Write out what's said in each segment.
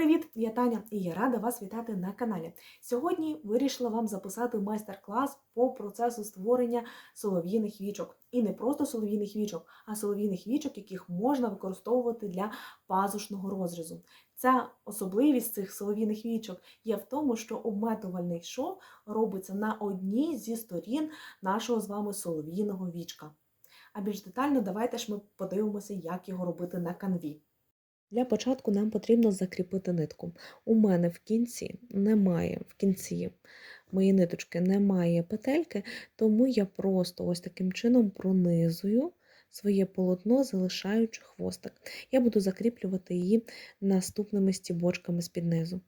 привіт! Я Таня і я рада вас вітати на каналі. Сьогодні вирішила вам записати майстер-клас по процесу створення солов'їних вічок. І не просто солов'їних вічок, а солов'їних вічок, яких можна використовувати для пазушного розрізу. Ця особливість цих солов'їних вічок є в тому, що обметувальний шов робиться на одній зі сторін нашого з вами солов'їного вічка. А більш детально давайте ж ми подивимося, як його робити на канві. Для початку нам потрібно закріпити нитку. У мене в кінці немає, в кінці моєї ниточки немає петельки, тому я просто ось таким чином пронизую своє полотно, залишаючи хвостик. Я буду закріплювати її наступними стібочками з-під низу.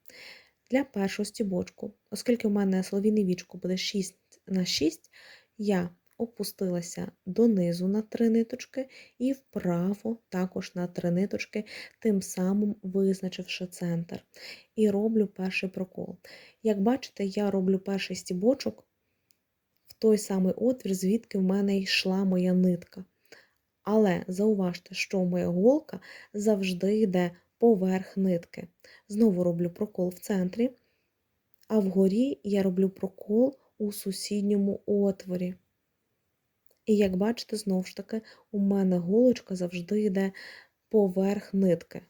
Для першого стібочку, оскільки у мене соловійне вічко буде 6 на 6, я опустилася донизу на три ниточки і вправо також на три ниточки, тим самим визначивши центр. І роблю перший прокол. Як бачите, я роблю перший стібочок в той самий отвір, звідки в мене йшла моя нитка. Але зауважте, що моя голка завжди йде поверх нитки. Знову роблю прокол в центрі, а вгорі я роблю прокол у сусідньому отворі. І як бачите, знову ж таки, у мене голочка завжди йде поверх нитки.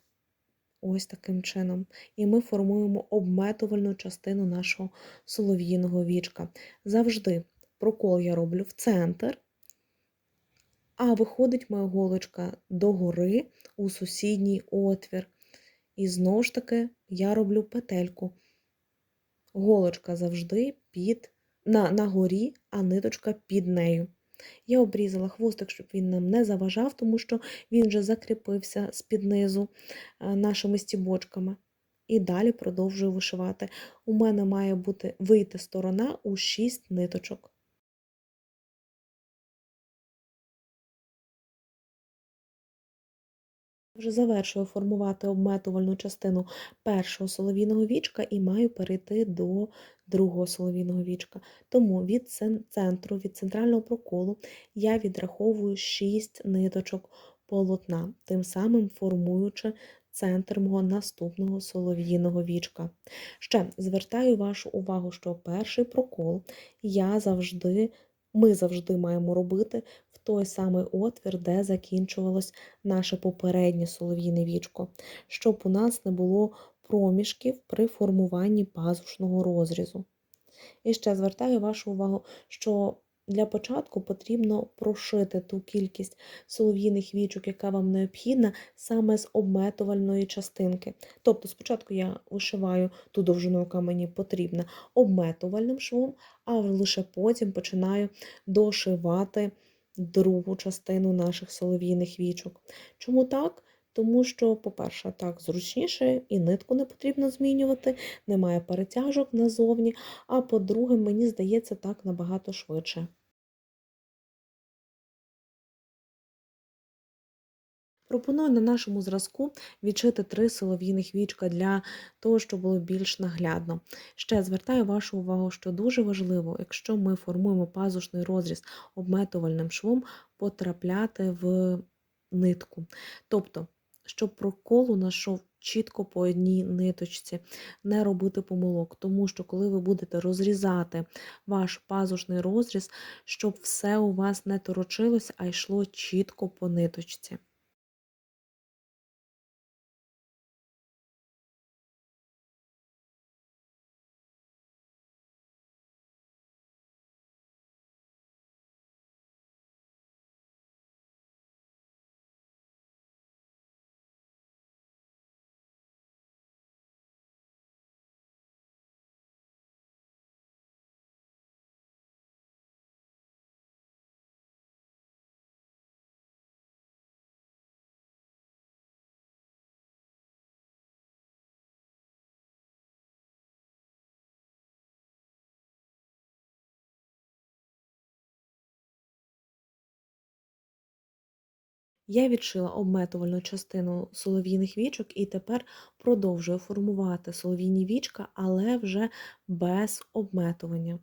Ось таким чином. І ми формуємо обметувальну частину нашого солов'їного вічка. Завжди прокол я роблю в центр, а виходить моя голочка догори у сусідній отвір. І знову ж таки я роблю петельку. Голочка завжди під, на, на горі, а ниточка під нею. Я обрізала хвостик, щоб він нам не заважав, тому що він вже закріпився з-під низу е, нашими стібочками. І далі продовжую вишивати. У мене має бути вийти сторона у 6 ниточок. Вже завершую формувати обметувальну частину першого солов'їного вічка і маю перейти до другого солов'їного вічка. Тому від центру, від центрального проколу я відраховую 6 ниточок полотна, тим самим формуючи центр мого наступного солов'їного вічка. Ще звертаю вашу увагу, що перший прокол я завжди. Ми завжди маємо робити в той самий отвір, де закінчувалось наше попереднє солов'їне вічко, щоб у нас не було проміжків при формуванні пазушного розрізу. І ще звертаю вашу увагу, що для початку потрібно прошити ту кількість солов'їних вічок, яка вам необхідна, саме з обметувальної частинки. Тобто, спочатку я вишиваю ту довжину, яка мені потрібна, обметувальним швом, а лише потім починаю дошивати другу частину наших солов'їних вічок. Чому так? Тому що, по-перше, так зручніше і нитку не потрібно змінювати, немає перетяжок назовні, а по-друге, мені здається, так набагато швидше. Пропоную на нашому зразку відшити три солов'їних вічка для того, щоб було більш наглядно. Ще звертаю вашу увагу, що дуже важливо, якщо ми формуємо пазушний розріз обметувальним швом, потрапляти в нитку. Тобто, щоб проколу знайшов чітко по одній ниточці, не робити помилок, тому що, коли ви будете розрізати ваш пазушний розріз, щоб все у вас не торочилось, а йшло чітко по ниточці. Я відшила обметувальну частину солов'їних вічок і тепер продовжую формувати солов'їні вічка, але вже без обметування.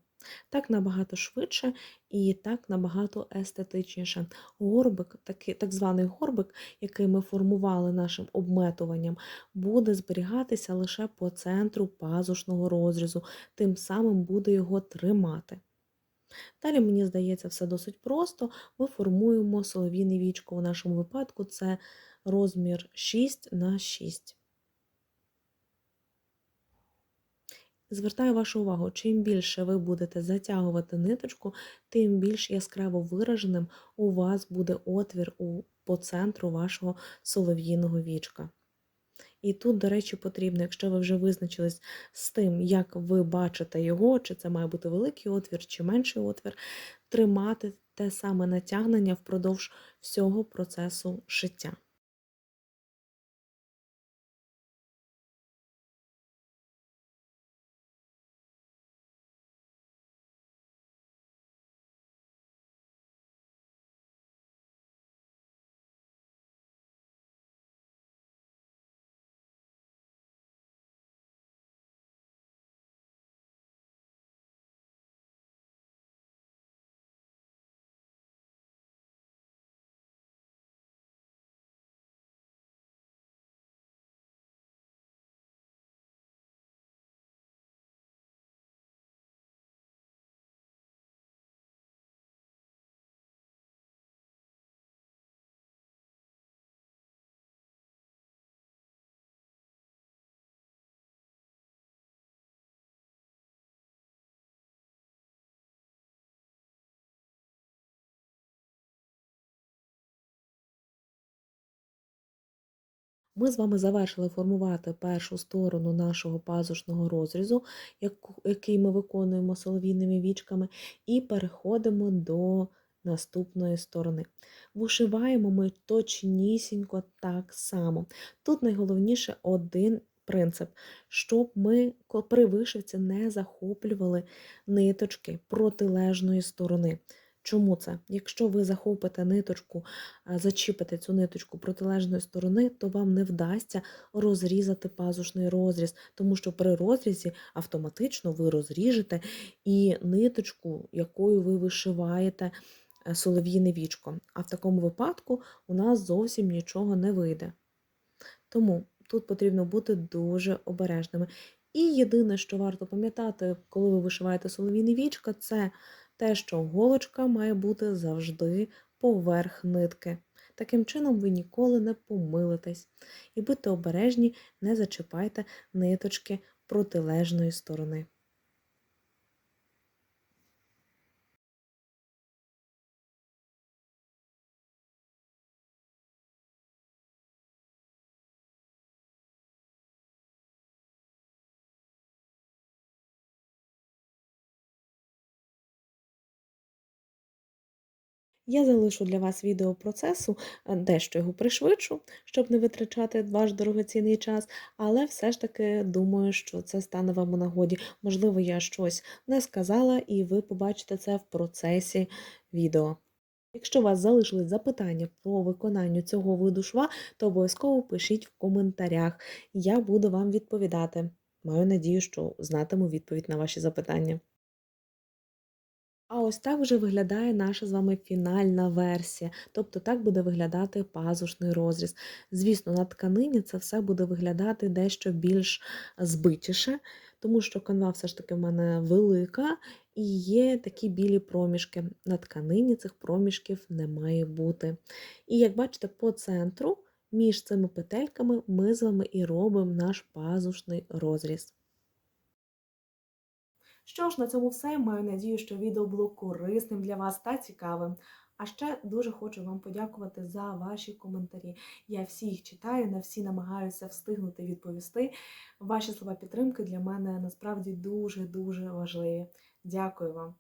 Так набагато швидше і так набагато естетичніше. Горбик, такий, так званий горбик, який ми формували нашим обметуванням, буде зберігатися лише по центру пазушного розрізу, тим самим буде його тримати. Далі, мені здається, все досить просто. Ми формуємо солов'їне вічко. У нашому випадку це розмір 6 на 6. Звертаю вашу увагу, чим більше ви будете затягувати ниточку, тим більш яскраво вираженим у вас буде отвір у, по центру вашого солов'їного вічка. І тут, до речі, потрібно, якщо ви вже визначились з тим, як ви бачите його, чи це має бути великий отвір, чи менший отвір, тримати те саме натягнення впродовж всього процесу шиття. Ми з вами завершили формувати першу сторону нашого пазушного розрізу, який ми виконуємо соловійними вічками, і переходимо до наступної сторони. Вишиваємо ми точнісінько так само. Тут найголовніше один принцип, щоб ми при вишивці не захоплювали ниточки протилежної сторони. Чому це? Якщо ви захопите ниточку, зачіпите цю ниточку протилежної сторони, то вам не вдасться розрізати пазушний розріз, тому що при розрізі автоматично ви розріжете і ниточку, якою ви вишиваєте е, солов'їне вічко. А в такому випадку у нас зовсім нічого не вийде. Тому тут потрібно бути дуже обережними. І єдине, що варто пам'ятати, коли ви вишиваєте солов'їне вічко, це те, що голочка має бути завжди поверх нитки. Таким чином, ви ніколи не помилитесь. І будьте обережні, не зачіпайте ниточки протилежної сторони. Я залишу для вас відео процесу, е, дещо його пришвидшу, щоб не витрачати ваш дорогоцінний час, але все ж таки думаю, що це стане вам у нагоді. Можливо, я щось не сказала, і ви побачите це в процесі відео. Якщо у вас залишились запитання по виконанню цього виду шва, то обов'язково пишіть в коментарях. Я буду вам відповідати. Маю надію, що знатиму відповідь на ваші запитання. А ось так вже виглядає наша з вами фінальна версія. Тобто так буде виглядати пазушний розріз. Звісно, на тканині це все буде виглядати дещо більш збитіше, тому що канва все ж таки в мене велика і є такі білі проміжки. На тканині цих проміжків не має бути. І як бачите, по центру між цими петельками ми з вами і робимо наш пазушний розріз. Що ж, на цьому все. Маю надію, що відео було корисним для вас та цікавим. А ще дуже хочу вам подякувати за ваші коментарі. Я всі їх читаю, на всі намагаюся встигнути відповісти. Ваші слова підтримки для мене насправді дуже-дуже важливі. Дякую вам.